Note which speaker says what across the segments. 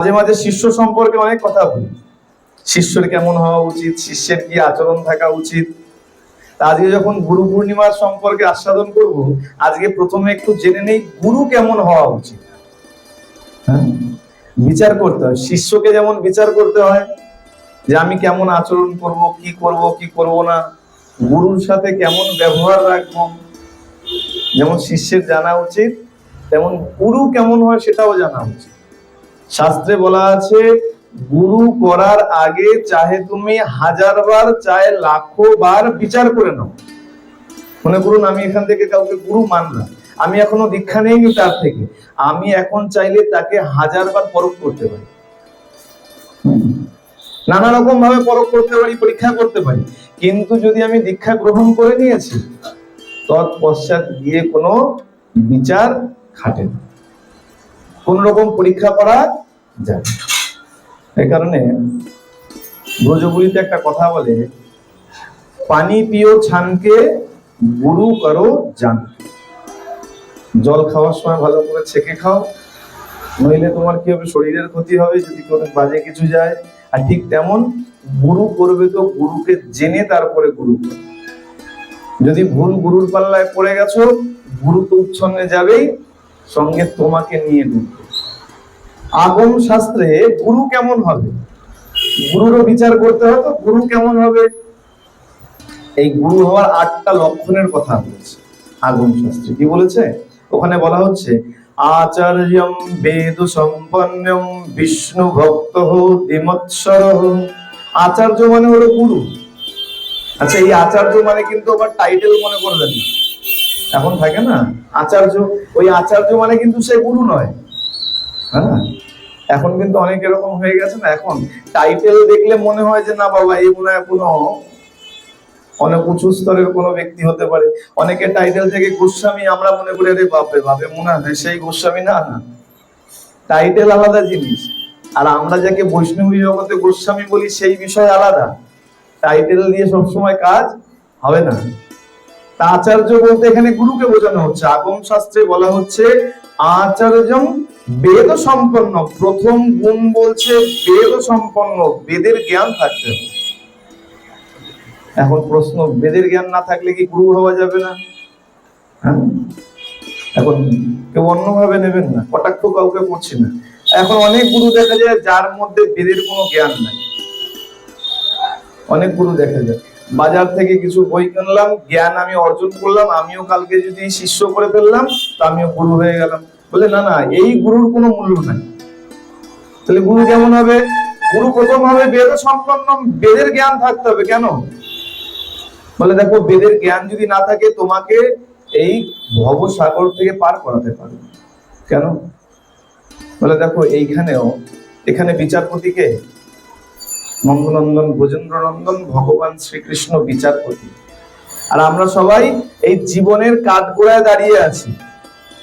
Speaker 1: মাঝে মাঝে শিষ্য সম্পর্কে অনেক কথা বলি। শিষ্যের কেমন হওয়া উচিত, শিষ্যের কি আচরণ থাকা উচিত? আজকে যখন গুরু পূর্ণিমার সম্পর্কে আস্বাদন করব, আজকে প্রথমে একটু জেনে নেই গুরু কেমন হওয়া উচিত। হ্যাঁ? বিচার করতে হয়। শিষ্যকে যেমন বিচার করতে হয়, যে আমি কেমন আচরণ করব, কি করব কি করব না, গুরুর সাথে কেমন ব্যবহার রাখব, যেমন শিষ্যের জানা উচিত, তেমন গুরু কেমন হয় সেটাও জানা উচিত। শাস্ত্রে বলা আছে, গুরু করার আগে চাহে তুমি হাজার বার চাহে লাখো বার বিচার করে নাও। মনে করুন, আমি এখান থেকে কাউকে গুরু মানলাম। আমি এখনও দীক্ষা নেইনি তার থেকে। আমি এখন চাইলে তাকে হাজার বার পরখ করতে পারি। নানা রকম ভাবে পরখ করতে পারি, পরীক্ষা করতে পারি। কিন্তু যদি আমি দীক্ষা গ্রহণ করে নিয়েছি, তৎপশ্চাৎ গিয়ে কোনো বিচার খাটে না। কোন রকম পরীক্ষা করা যায়। এই কারণে ব্রজগুলিতে একটা কথা বলে, পানি পিও ছানকে, গুরু করো জান জল খাওয়ার সময় ভালো করে ছেঁকে খাও, নইলে তোমার কি হবে, শরীরের ক্ষতি হবে যদি কোনো বাজে কিছু যায় আর ঠিক তেমন গুরু করবে তো গুরুকে জেনে তারপরে গুরু। যদি ভুল গুরুর পাল্লায় পড়ে গেছো, গুরু তো উচ্ছন্নে যাবেই সঙ্গে তোমাকে নিয়ে ডুববে আগম শাস্ত্রে গুরু কেমন হবে? গুরুরও বিচার করতে হয় তো গুরু কেমন হবে? এই গুরু হওয়ার আটটা লক্ষণের কথা বলেছে আগম শাস্ত্রে। কি বলেছে? ওখানে বলা হচ্ছে, আচার্যম বেদ সম্পন্নম বিষ্ণু ভক্ত দিমৎসর আচার্য মানে হলো গুরু। আচ্ছা এই আচার্য মানে কিন্তু আবার টাইটেল মনে করবেন না। এখন থাকে না? আচার্য, ওই আচার্য মানে কিন্তু সে গুরু নয়। হ্যাঁ? এখন কিন্তু অনেক এরকম হয়ে গেছে না এখন? টাইটেল দেখলে মনে হয় যে, না বাবা, এই মনে হয় কোনো অনেক উঁচু স্তরের কোনো ব্যক্তি হতে পারে। অনেকে টাইটেল থেকে গোস্বামী, আমরা মনে করি, আরে বাপরে বাপে মনে হয় সেই গোস্বামী না না। টাইটেল আলাদা জিনিস। আর আমরা যাকে বৈষ্ণবী জগতে গোস্বামী বলি, সেই বিষয় আলাদা। টাইটেল দিয়ে সবসময় কাজ হবে না। তা আচার্য বলতে এখানে গুরুকে বোঝানো হচ্ছে। আগম শাস্ত্রে বলা হচ্ছে আচার্যম বেদ সম্পন্ন প্রথম গুণ বলছে বেদ সম্পন্ন বেদের জ্ঞান থাকতে হবে। এখন প্রশ্ন, বেদের জ্ঞান না থাকলে কি গুরু হওয়া যাবে না? হ্যাঁ? এখন কেউ অন্যভাবে নেবেন না, কটাক্ষ কাউকে করছি না। এখন অনেক গুরু দেখা যায় যার মধ্যে বেদের কোনো জ্ঞান নাই। অনেক গুরু দেখা যায়। বাজার থেকে কিছু বই কিনলাম, জ্ঞান আমি অর্জন করলাম, আমিও কালকে যদি শিষ্য করে ফেললাম, তো আমিও গুরু হয়ে গেলাম। বলে, না না, এই গুরুর কোনো মূল্য নাই। তাহলে গুরু কেমন হবে? গুরু প্রথম হবে, বেদ সম্পন্ন, বেদের জ্ঞান থাকতে হবে কেন? বলে, দেখো, বেদের জ্ঞান যদি না থাকে, তোমাকে এই ভবসাগর থেকে পার করাতে পারবে। কেন? বলে, দেখো, এইখানেও, এখানে বিচারপতিকে নন্দনন্দন ব্রজেন্দ্র নন্দন ভগবান শ্রীকৃষ্ণ বিচারপতি। আর আমরা সবাই এই জীবনের কাঠগোড়ায় দাঁড়িয়ে আছি।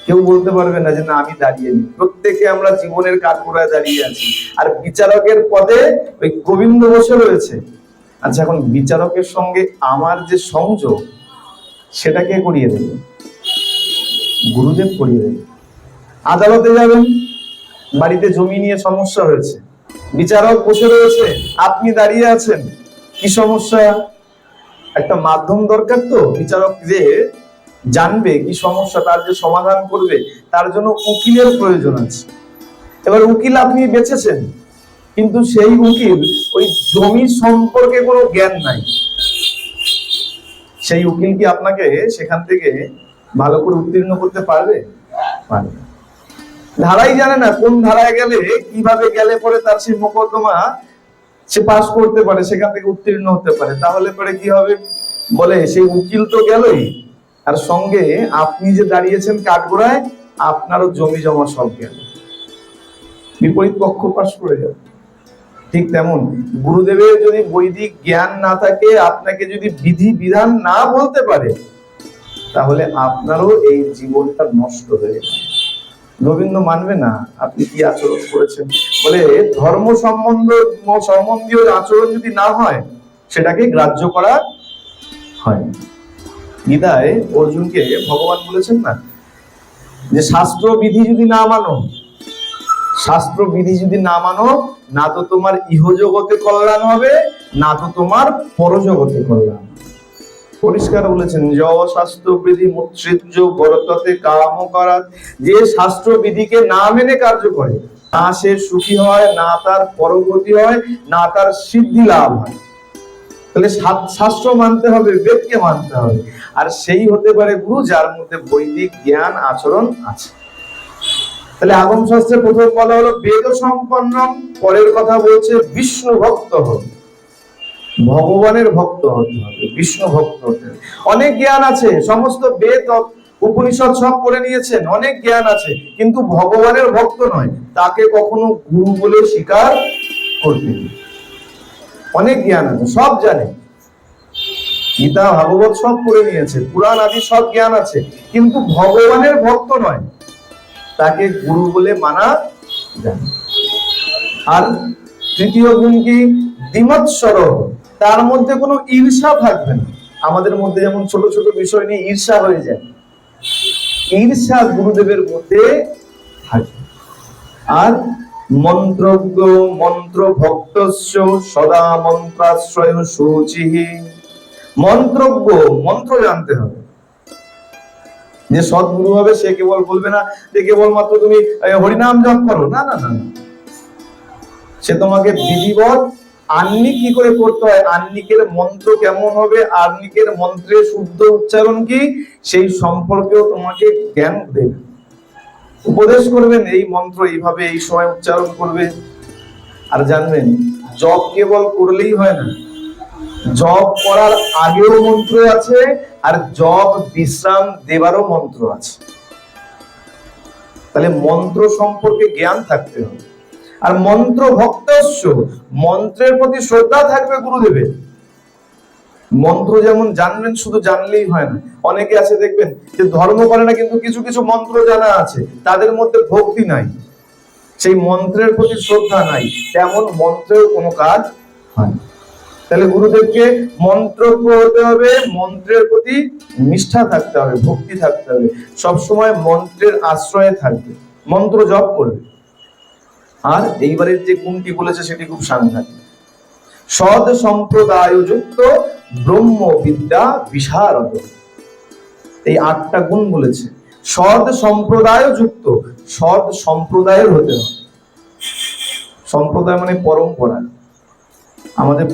Speaker 1: কেউ বলতে পারবে না যে না, আমি দাঁড়িয়ে নি প্রত্যেকে আমরা জীবনের কাঠগোড়ায় দাঁড়িয়ে আছি। আর বিচারকের পদে ওই গোবিন্দ বসে রয়েছে। আচ্ছা এখন বিচারকের সঙ্গে আমার যে সংযোগ সেটাকে করিয়ে দেবে? গুরুদেব করিয়ে দেবে। আদালতে যাবেন। বাড়িতে জমি নিয়ে সমস্যা হয়েছে। বিচারক বসে রয়েছে। আপনি দাঁড়িয়ে আছেন। কি সমস্যা? একটা মাধ্যম দরকার তো বিচারক যে জানবে কি সমস্যা, তার যে সমাধান করবে, তার জন্য উকিলের প্রয়োজন আছে। এবার উকিল আপনি বেঁচেছেন কিন্তু সেই উকিল ওই জমি সম্পর্কে কোনো জ্ঞান নাই। সেই উকিল কি আপনাকে সেখান থেকে ভালো করে উত্তীর্ণ করতে পারবে? পারবে। ধারাই জানে না কোন ধারায় গেলে, কীভাবে গেলে পরে তার সেই মোকদ্দমা সে পাস করতে পারে, সেখান থেকে উত্তীর্ণ হতে পারে। তাহলে পরে কি হবে? বলে, সেই উকিল তো গেলই। আর সঙ্গে আপনি যে দাঁড়িয়েছেন কাঠগোড়ায়, আপনারও জমি জমা সব গেল। বিপরীত পক্ষ পাশ করে যাবে। ঠিক তেমন। গুরুদেবের যদি বৈদিক জ্ঞান না থাকে, আপনাকে যদি বিধি বিধান না বলতে পারে, তাহলে আপনারও এই জীবনটা নষ্ট হয়ে যাবে। গোবিন্দ মানবে না, আপনি কি আচরণ করেছেন বলে, ধর্ম সম্বন্ধ, সম্বন্ধীয় আচরণ যদি না হয়, সেটাকে গ্রাহ্য করা হয়। গীতায় অর্জুনকে ভগবান বলেছেন না, যে শাস্ত্র বিধি যদি না মানো শাস্ত্র বিধি যদি না মানো, না তো তোমার ইহজগতে কল্যাণ হবে, না তো তোমার পরজগতে কল্যাণ। পরিষ্কার বলেছেন য শাস্ত্র বিধি মুৎসৃজ্য বরততে কাম করাত যে শাস্ত্র বিধিকে না মেনে কার্য করে, না সে সুখী হয়, না তার পরগতি হয়, না তার সিদ্ধি লাভ হয়। তাহলে শাস্ত্র মানতে হবে, বেদকে মানতে হবে। আর সেই হতে পারে গুরু, যার মধ্যে বৈদিক জ্ঞান আচরণ আছে। তাহলে আগম শাস্ত্রে প্রথম বলা হলো বেদ সম্পন্ন পরের কথা বলছে বিষ্ণু ভক্ত হবে ভগবানের ভক্ত হতে হবে, বিষ্ণু ভক্ত হতে হবে। অনেক জ্ঞান আছে, সমস্ত বেদ উপনিষদ সব পড়ে নিয়েছেন, অনেক জ্ঞান আছে, কিন্তু ভগবানের ভক্ত নয়, তাকে কখনো গুরু বলে স্বীকার করবে অনেক জ্ঞান আছে, সব জানে। গীতা, ভাগবত সব পড়ে নিয়েছে, পুরাণ আদি সব জ্ঞান আছে, কিন্তু ভগবানের ভক্ত নয়, তাকে গুরু বলে মানা যায় আর তৃতীয় গুণ কি? দ্বিমৎসর তার মধ্যে কোনো ঈর্ষা থাকবে না। আমাদের মধ্যে যেমন ছোট ছোট বিষয় নিয়ে ঈর্ষা হয়ে যায়, ঈর্ষা গুরুদেবের মধ্যে থাকবে আর মন্ত্রজ্ঞ মন্ত্র ভক্তস্য সদা মন্ত্রাশ্রয় শুচিহি মন্ত্রজ্ঞ মন্ত্র জানতে হবে। যে সদ্গুরু হবে, সে কেবল বলবে না যে কেবলমাত্র তুমি হরিনাম জপ করো। না না না না। সে তোমাকে বিধিবত আন্নিক কি করে করতে হয়? আন্নিকের মন্ত্র কেমন হবে? আন্নিকের মন্ত্রের শুদ্ধ উচ্চারণ কি? সেই সম্পর্কেও তোমাকে জ্ঞান দেবে। উপদেশ করবেন, এই মন্ত্র এইভাবে এই সময় উচ্চারণ করবে। আর জানবেন, জপ কেবল করলেই হয় না। জপ করার আগেও মন্ত্র আছে, আর জপ, বিশ্রাম দেবারও মন্ত্র আছে। তাহলে মন্ত্র সম্পর্কে জ্ঞান থাকতে হবে। আর মন্ত্র ভক্তস্য, মন্ত্রের প্রতি শ্রদ্ধা থাকবে গুরুদেবের। মন্ত্র যেমন জানবেন, শুধু জানলেই হয় না। অনেকে আছে দেখবেন যে ধর্ম করে না, কিন্তু কিছু কিছু মন্ত্র জানা আছে। তাদের মধ্যে ভক্তি নাই। সেই মন্ত্রের প্রতি শ্রদ্ধা নাই। তেমন মন্ত্রেও কোনো কাজ হয় তাহলে গুরুদেবকে মন্ত্র হতে হবে, মন্ত্রের প্রতি নিষ্ঠা থাকতে হবে, ভক্তি থাকতে হবে। সবসময় মন্ত্রের আশ্রয়ে থাকবে। মন্ত্র জপ করবে। আর এইবারের যে গুণটি বলেছে সেটি খুব সাংঘাতিক। সদ সম্প্রদায় যুক্ত ব্রহ্ম বিদ্যা বিশারদ। এই আটটা গুণ বলেছে। সদ সম্প্রদায় যুক্ত সদ সম্প্রদায়ের হতে হবে। সম্প্রদায় মানে পরম্পরা। আমাদের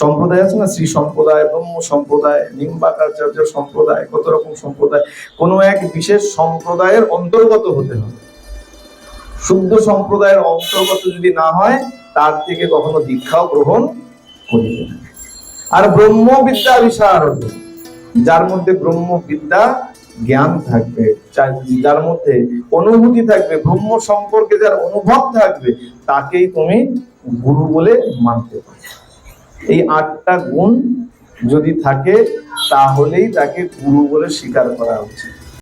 Speaker 1: সম্প্রদায় আছে না? শ্রী সম্প্রদায় ব্রহ্ম সম্প্রদায় নিম্বাকাচার্য সম্প্রদায়, কত রকম সম্প্রদায়? কোনো এক বিশেষ সম্প্রদায়ের অন্তর্গত হতে হবে। শুদ্ধ সম্প্রদায়ের অন্তর্গত যদি না হয়, তার থেকে কখনো দীক্ষাও গ্রহণ করিবে না আর ব্রহ্মবিদ্যা বিশারদ, যার মধ্যে ব্রহ্মবিদ্যা জ্ঞান থাকবে যার- মধ্যে অনুভূতি থাকবে, ব্রহ্ম সম্পর্কে যার অনুভব থাকবে, তাকেই তুমি গুরু বলে মানতে পারো। এই আটটা গুণ যদি থাকে, তাহলেই তাকে গুরু বলে স্বীকার করা উচিত।